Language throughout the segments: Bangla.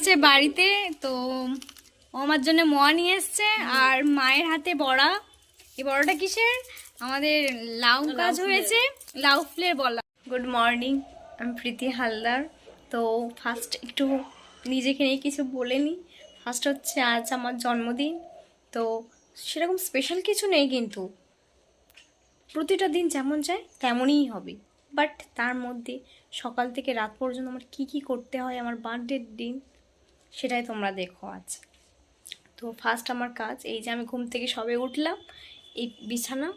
এসছে বাড়িতে তো ও আমার জন্য মোয়া নিয়ে এসছে আর মায়ের হাতে বড়া। এই বড়াটা কিসের? আমাদের লাউ গাছ হয়েছে লাউ ফুলের বলা গুড মর্নিং আমি প্রীতি হালদার তো ফার্স্ট একটু নিজেকে নিয়ে কিছু বলে নিই ফার্স্ট হচ্ছে আজ আমার জন্মদিন তো সেরকম স্পেশাল কিছু নেই কিন্তু। প্রতিটা দিন যেমন যায় তেমনই হবে। বাট তার মধ্যে সকাল থেকে রাত পর্যন্ত আমার কি কি করতে হয় আমার বার্থডের দিন। সেটাই তোমরা দেখো আজ। তো ফার্স্ট আমার কাজ, এই যে আমি ঘুম থেকে সবে উঠলাম, এই বিছানা,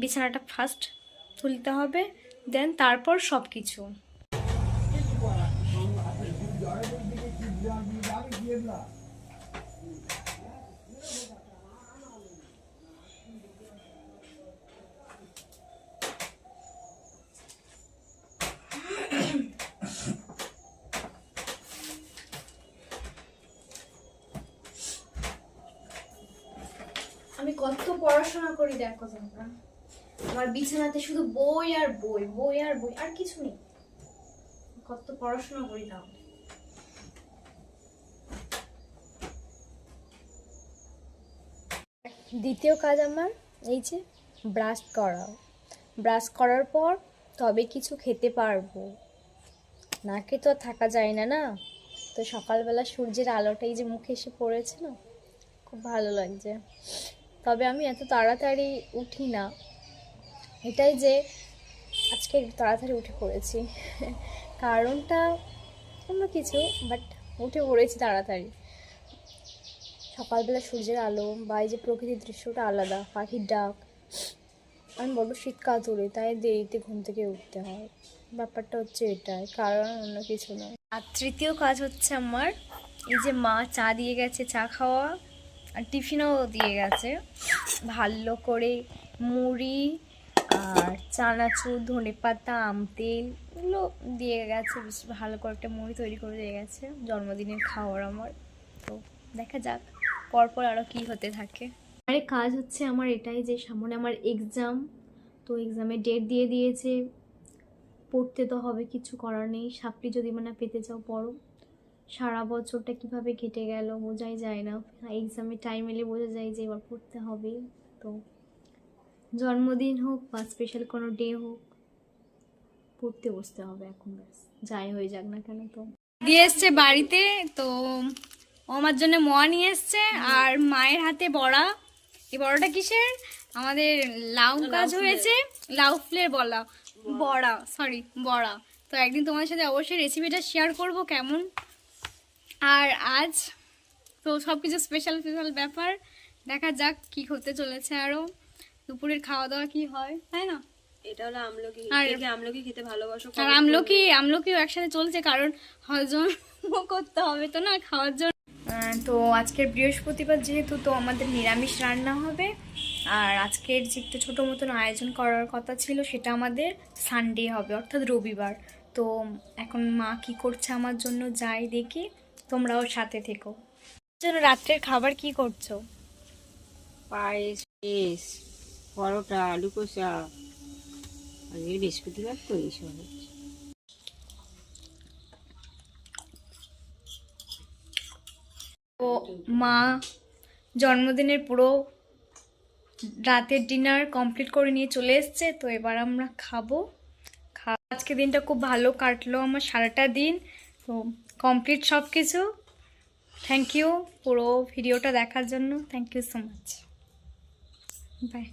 বিছানাটা ফার্স্ট তুলতে হবে দেন তারপর সব কিছু আমি কত পড়াশোনা করি দেখো তোমরা। আমার বিছানাতে শুধু বই আর বই বই আর বই, আর কিছু নেই। কত পড়াশোনা করি তাহলে দ্বিতীয় কাজ আমার, এই যে ব্রাশ করা ব্রাশ করার পর তবে কিছু খেতে পারব। না খেয়ে তো থাকা যায় না না? তো সকালবেলা সূর্যের আলোটা এই যে মুখে এসে পড়েছে না, খুব ভালো লাগছে। তবে আমি এত তাড়াতাড়ি উঠি না। এটাই যে আজকে একটু তাড়াতাড়ি উঠে পড়েছি। কারণটা অন্য কিছু বাট উঠে পড়েছি তাড়াতাড়ি। সকালবেলা সূর্যের আলো বা এই যে প্রকৃতির দৃশ্যটা আলাদা, পাখির ডাক। আমি বলব শীতকাল তুলি তাই দেরিতে ঘুম থেকে উঠতে হয়। ব্যাপারটা হচ্ছে এটাই, কারণ অন্য কিছু নয়। আর তৃতীয় কাজ হচ্ছে আমার, এই যে মা চা দিয়ে গেছে, চা খাওয়া। আর টিফিনও দিয়ে গেছে। ভালো করে মুড়ি আর চানাচুর ধনে পাতা আম তেল এগুলো দিয়ে গেছে। বেশ ভালো করে একটা মুড়ি তৈরি করে দিয়ে গেছে। জন্মদিনের খাওয়ার আমার। তো দেখা যাক, পরপর আরও কি হতে থাকে। আরে কাজ হচ্ছে আমার এটাই যে সামনে আমার এক্সাম তো এক্সামের ডেট দিয়ে দিয়েছে। পড়তে তো হবে, কিছু করার নেই। সাপ্লি যদি মানে পেতে চাও, পড়ো। সারা বছরটা কীভাবে কেটে গেল বোঝাই যায় না। এক্সামের টাইম এলে বোঝা যায় যে এবার পড়তে হবে। তো জন্মদিন হোক বা স্পেশাল কোনো ডে হোক পড়তে বসতে হবে এখন ব্যাস। যাই হয়ে যাক না কেন তো। দিয়ে এসছে বাড়িতে তো আমার জন্য মোয়া নিয়ে এসছে আর মায়ের হাতে বড়া। এই বড়াটা কিসের? আমাদের লাউ কাজ হয়েছে লাউ ফুলের বলা। বড়া সরি বড়া। তো একদিন তোমাদের সাথে অবশ্যই রেসিপিটা শেয়ার করব কেমন? আর আজ তো সব কিছু স্পেশাল স্পেশাল ব্যাপার। দেখা যাক কি হতে চলেছে আরও দুপুরের খাওয়া দাওয়া কি হয় তাই না? এটা হলো আমলকি। আর- আমলকি খেতে ভালোবাসো আর আমলকি আমলকিও একসাথে চলছে কারণ হজম করতে হবে তো না খাওয়ার জন্য। তো আজকের বৃহস্পতিবার যেহেতু তো আমাদের নিরামিষ রান্না হবে। আর আজকের যে একটু ছোটো মতন আয়োজন করার কথা ছিল সেটা আমাদের সানডে হবে অর্থাৎ রবিবার। তো এখন মা কি করছে আমার জন্য যাই দেখি। তোমরাও সাথে থেকো। জন্য রাত্রের খাবার কি করছ? পায়েস পেস পরোটা আলু কষা আজকে বৃহস্পতিবার তো এইসব হচ্ছে তো মা জন্মদিনের পুরো রাতের ডিনার কমপ্লিট করে নিয়ে চলে এসছে তো এবার আমরা খাব। খা আজকে দিনটা খুব ভালো কাটলো আমার সারাটা দিন তো কমপ্লিট সব কিছু থ্যাংক ইউ পুরো ভিডিওটা দেখার জন্য। Thank you so much bye